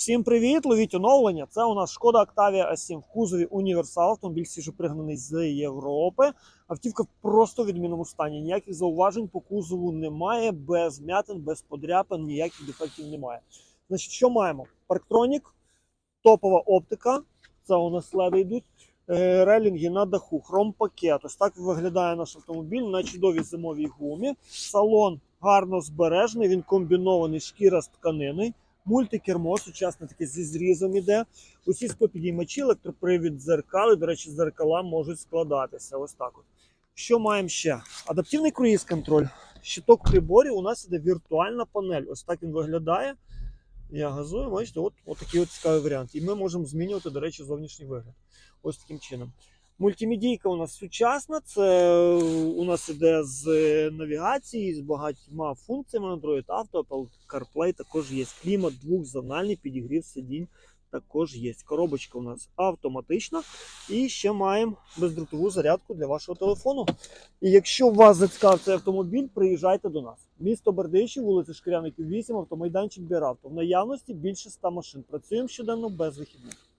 Всім привіт! Ловіть оновлення. Це у нас шкода Octavia A7 в кузові універсал. Автомобіль свіжопригнаний з Європи. Автівка в просто відмінному стані. Ніяких зауважень по кузову немає, без м'ятин, без подряпин, ніяких дефектів немає. Значить, що маємо? Парктронік, топова оптика. Це у нас леди йдуть. е, Релінги на даху, хром-пакет. Ось так виглядає наш автомобіль на чудовій зимовій гумі. Салон гарно збережений, він комбінований шкіра з тканини. Мультикермо, сучасне таке зі зрізом іде. Усі спопідіймачі, електропривід дзеркали. До речі, дзеркала можуть складатися. Ось так от. Що маємо ще? Адаптивний круїз контроль. Щиток приборів у нас іде віртуальна панель. Ось так він виглядає. Я газую, бачите, от, от такий от цікавий варіант. І ми можемо змінювати, до речі, зовнішній вигляд. Ось таким чином. Мультимедійка у нас сучасна, це у нас іде з навігації, з багатьма функціями Android Auto, Apple CarPlay також є. Клімат двохзональний, підігрів сидінь також є. Коробочка у нас автоматична. І ще маємо бездротову зарядку для вашого телефону. І якщо вас зацікавив цей автомобіль, приїжджайте до нас. Місто Бердичів, вулиця Шкіряників 8, автомайданчик Біравто. В наявності більше 100 машин. Працюємо щоденно без вихідних.